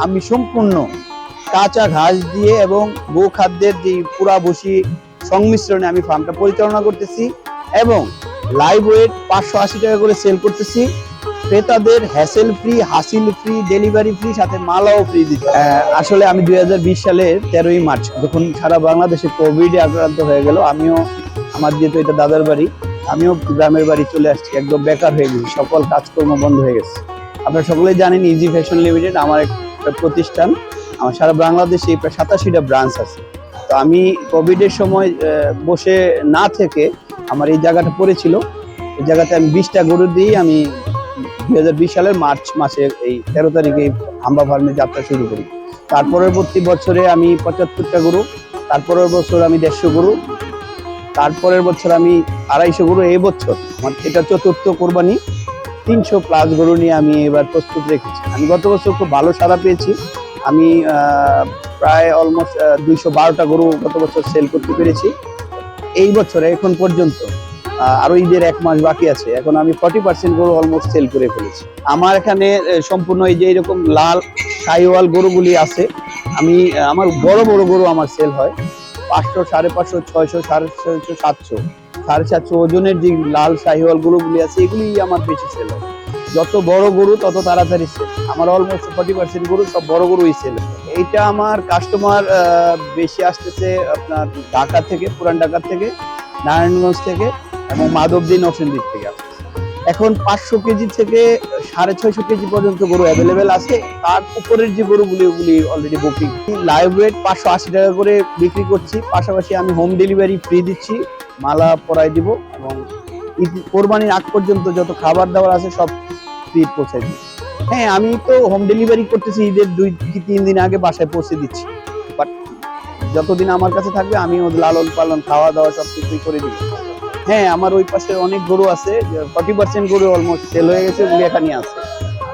আমি সম্পূর্ণ কাঁচা ঘাস দিয়ে এবং গো খাদ্যের যে পুরা বসি সংমিশ্রণে আমি ফার্মটা পরিচালনা করতেছি এবং লাইভ ওয়েট পাঁচশো আশি টাকা করে সেল করতেছি। ক্রেতাদের hassle free hassle free delivery free সাথে মালাও ফ্রি আহ, আসলে আমি দুই হাজার বিশ সালের তেরোই মার্চ যখন সারা বাংলাদেশে কোভিডে আক্রান্ত হয়ে গেল আমিও আমার যেহেতু এটা দাদার বাড়ি আমিও গ্রামের বাড়ি চলে আসছি একদম বেকার হয়ে গেছি সকল কাজকর্ম বন্ধ হয়ে গেছে। আপনারা সকলেই জানেন ইজি ফ্যাশন লিমিটেড আমার একটা প্রতিষ্ঠান। আমার সারা বাংলাদেশে প্রায় সাতাশিটা ব্রাঞ্চ আছে। তো আমি কোভিডের সময় বসে না থেকে আমার এই জায়গাটা পড়েছিল। এই জায়গাতে আমি বিশটা গরু দিয়ে আমি দু হাজার বিশ সালের মার্চ মাসের এই তেরো তারিখে হাম্বা ফার্মে যাত্রা শুরু করি। তার পরবর্তী বছরে আমি পঁচাত্তরটা গরু তারপরের বছর আমি দেড়শো গরু তারপরের বছর আমি আড়াইশো গরু। এই বছর আমার এটা চতুর্থ কোরবানি। তিনশো প্লাস গরু নিয়ে আমি এবার প্রস্তুত রেখেছি। আমি গত বছর খুব ভালো সাড়া পেয়েছি। আমি প্রায় অলমোস্ট দুইশো বারোটা গরু গত বছর সেল করতে পেরেছি। এই বছরে এখন পর্যন্ত আহ, আরও ঈদের এক মাস বাকি আছে। এখন আমি ফর্টি পার্সেন্ট গরু অলমোস্ট সেল করে ফেলেছি। আমার এখানে সম্পূর্ণ এই যে এরকম লাল সাইওয়াল গরুগুলি আছে আমি আমার বড় বড় গরু আমার সেল হয়। পাঁচশো সাড়ে পাঁচশো ছয়শো সাড়ে ছয়শো সাতশো সাড়ে সাতশো ওজনের যে লাল শাহিওয়াল গরুগুলি আছে এগুলি আমার বেশি সেল হয়। যত বড় গরু, তত তাড়াতাড়ি সেল। আমার অলমোস্ট ফর্টি পার্সেন্ট গরু, সব বড় গরুই সেল। এইটা আমার কাস্টমার বেশি আসতেছে আপনার ঢাকা থেকে, পুরান ঢাকা থেকে, নারায়ণগঞ্জ থেকে এবং মাধবদী, নরসিংদীর থেকে আসতেছে। এখন পাঁচশো কেজি থেকে সাড়ে ছয়শো কেজি পর্যন্ত গরু অ্যাভেলেবেল আছে। তার উপরের যে গরুগুলি, ওগুলি অলরেডি বুকিং লাইভ ওয়েট পাঁচশো আশি টাকা করে বিক্রি করছি। পাশাপাশি আমি হোম ডেলিভারি ফ্রি দিচ্ছি, মালা পরাই দিব এবং কোরবানির আগ পর্যন্ত যত খাবার দাবার আছে, সব ফ্রি পৌঁছে দিই হ্যাঁ আমি তো হোম ডেলিভারি করতেছি ঈদের দুই কি তিন দিন আগে বাসায় পৌঁছে দিচ্ছি। বাট যতদিন আমার কাছে থাকবে আমি ওদের লালন পালন খাওয়া দাওয়া সব কিছুই করে দিব। হ্যাঁ আমার ওই পাশে অনেক গরু আছে ফর্টি পার্সেন্ট গরু অলমোস্ট সেল হয়ে গেছে ওগুলি এখানে আছে।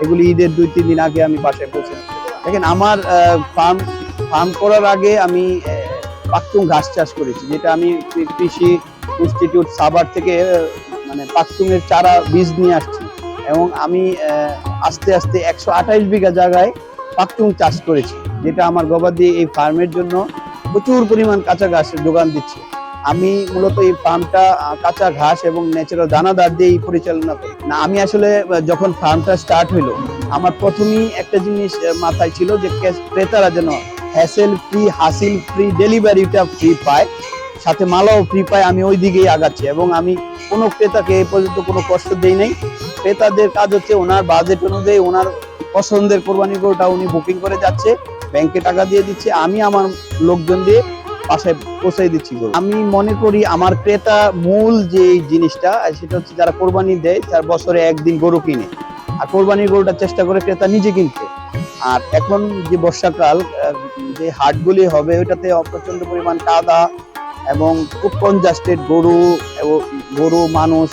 এগুলি ঈদের দুই তিন দিন আগে আমি বাসায় পৌঁছে। দেখেন আমার ফার্ম ফার্ম করার আগে আমি আহ, পাকতুং ঘাস চাষ করেছি যেটা আমি কৃষি ইনস্টিটিউট সাভার থেকে মানে পাকতুংয়ের চারা বীজ নিয়ে আসছি। এবং আমি আস্তে আস্তে একশো আঠাইশ বিঘা জায়গায় পাকতুং চাষ করেছি, যেটা আমার গবাদি এই ফার্মের জন্য প্রচুর পরিমাণ কাঁচা ঘাসের যোগান দিচ্ছে। আমি মূলত এই ফার্মটা কাঁচা ঘাস এবং ন্যাচারাল দানাদার দিয়েই পরিচালনা করি। না, আমি আসলে যখন ফার্মটা স্টার্ট হইল, আমার প্রথমেই একটা জিনিস মাথায় ছিল যে ক্রেতারা যেন হ্যাসেল ফ্রি হাসিল ফ্রি ডেলিভারিটা ফ্রি পায়, সাথে মালাও ফ্রি পায়, আমি ওই দিকেই আগাচ্ছি এবং আমি কোনো ক্রেতাকে এ পর্যন্ত কোনো কষ্ট দেই নাই। ক্রেতাদের কাজ হচ্ছে ওনার বাজেট অনুযায়ী ওনার পছন্দের কোরবানি গরুটা উনি বুকিং করে যাচ্ছে ব্যাংকে টাকা দিয়ে দিচ্ছে, আমি আমার লোকজন দিয়ে বাসায় পৌঁছাই দিচ্ছি আমি মনে করি আমার ক্রেতা মূল যে জিনিসটা সেটা হচ্ছে যারা কোরবানি দেয় তার বছরে একদিন গরু কিনে, আর কোরবানির গরুটা চেষ্টা করে ক্রেতা নিজে কিনতে। আর এখন যে বর্ষাকাল যে হাটগুলি হবে, ওইটাতে প্রচণ্ড পরিমাণ কাদা এবং খুব কনজাস্টেড গরু গরু, মানুষ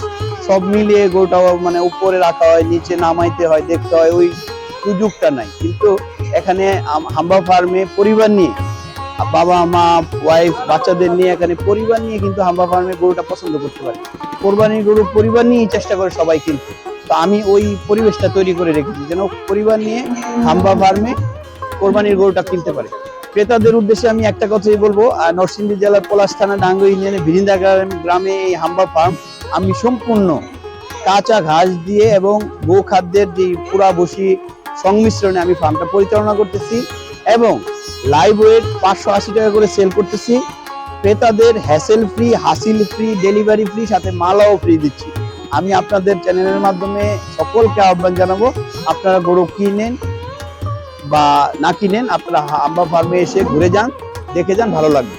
সব মিলিয়ে গরুটাও মানে উপরে রাখা হয়, নিচে নামাইতে হয়, দেখতে হয়, ওই সুযোগটা নাই। কিন্তু এখানে হাম্বা ফার্মে পরিবার নিয়ে, বাবা, মা ওয়াইফ বাচ্চাদের নিয়ে এখানে পরিবার নিয়ে কিন্তু হাম্বা ফার্মে গরুটা পছন্দ করতে পারে। কোরবানির গরু পরিবার নিয়েই চেষ্টা করে সবাই কিনতে। তো আমি ওই পরিবেশটা তৈরি করে রেখেছি, যেন পরিবার নিয়ে হাম্বা ফার্মে কোরবানির গরুটা কিনতে পারে। ক্রেতাদের উদ্দেশ্যে আমি একটা কথাই বলব নরসিংদী জেলার পলাশ থানা ডাঙ্গো ইউনিয়নের ভিরিন্দা গ্রাম- এই হাম্বা ফার্ম আমি সম্পূর্ণ কাঁচা ঘাস দিয়ে এবং গো খাদ্যের যে পুরা বসি সংমিশ্রণে আমি ফার্মটা পরিচালনা করতেছি এবং লাইভ ওয়েট পাঁচশো আশি টাকা করে সেল করতেছি। ক্রেতাদের hassle free hassle free delivery free সাথে মালাও ফ্রি দিচ্ছি। আমি আপনাদের চ্যানেলের মাধ্যমে সকলকে আহ্বান জানাব, আপনারা গরু কিনেন বা না কিনেন আপনারা আম্বা ফার্মে এসে ঘুরে যান দেখে যান ভালো লাগবে।